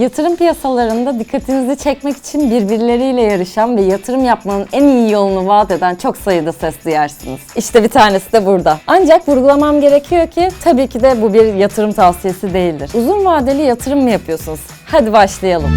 Yatırım piyasalarında dikkatinizi çekmek için birbirleriyle yarışan ve yatırım yapmanın en iyi yolunu vaat eden çok sayıda ses duyarsınız. İşte bir tanesi de burada. Ancak vurgulamam gerekiyor ki tabii ki de bu bir yatırım tavsiyesi değildir. Uzun vadeli yatırım mı yapıyorsunuz? Hadi başlayalım.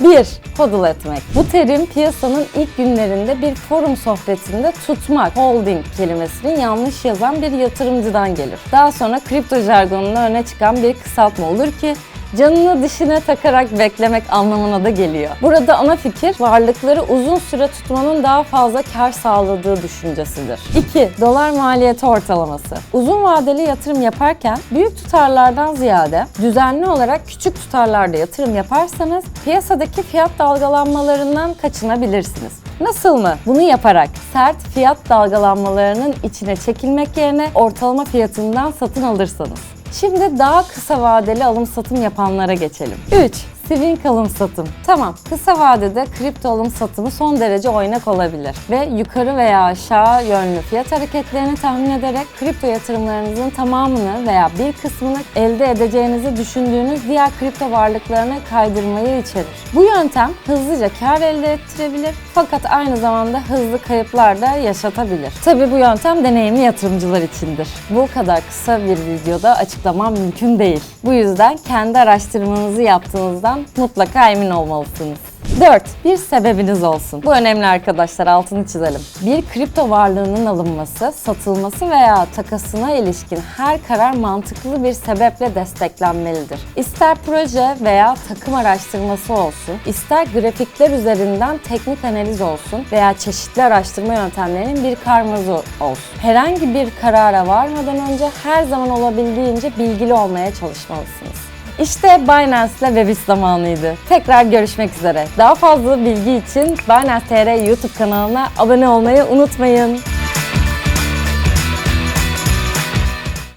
1. Hodl etmek. Bu terim piyasanın ilk günlerinde bir forum sohbetinde tutmak, holding kelimesini yanlış yazan bir yatırımcıdan gelir. Daha sonra kripto jargonunda öne çıkan bir kısaltma olur ki canını dişine takarak beklemek anlamına da geliyor. Burada ana fikir varlıkları uzun süre tutmanın daha fazla kar sağladığı düşüncesidir. 2. Dolar maliyeti ortalaması. Uzun vadeli yatırım yaparken büyük tutarlardan ziyade düzenli olarak küçük tutarlarda yatırım yaparsanız piyasadaki fiyat dalgalanmalarından kaçınabilirsiniz. Nasıl mı? Bunu yaparak sert fiyat dalgalanmalarının içine çekilmek yerine ortalama fiyatından satın alırsanız. Şimdi daha kısa vadeli alım satım yapanlara geçelim. 3. Swing alım satım. Tamam, kısa vadede kripto alım satımı son derece oynak olabilir ve yukarı veya aşağı yönlü fiyat hareketlerini tahmin ederek kripto yatırımlarınızın tamamını veya bir kısmını elde edeceğinizi düşündüğünüz diğer kripto varlıklarına kaydırmayı içerir. Bu yöntem hızlıca kar elde ettirebilir fakat aynı zamanda hızlı kayıplar da yaşatabilir. Tabii bu yöntem deneyimli yatırımcılar içindir. Bu kadar kısa bir videoda açıklamam mümkün değil. Bu yüzden kendi araştırmanızı yaptığınızdan mutlaka emin olmalısınız. 4. Bir sebebiniz olsun. Bu önemli arkadaşlar altını çizelim. Bir kripto varlığının alınması, satılması veya takasına ilişkin her karar mantıklı bir sebeple desteklenmelidir. İster proje veya takım araştırması olsun, ister grafikler üzerinden teknik analiz olsun veya çeşitli araştırma yöntemlerinin bir karmazı olsun. Herhangi bir karara varmadan önce her zaman olabildiğince bilgili olmaya çalışmalısınız. İşte Binance ile Webis zamanıydı. Tekrar görüşmek üzere. Daha fazla bilgi için Binance TR YouTube kanalına abone olmayı unutmayın.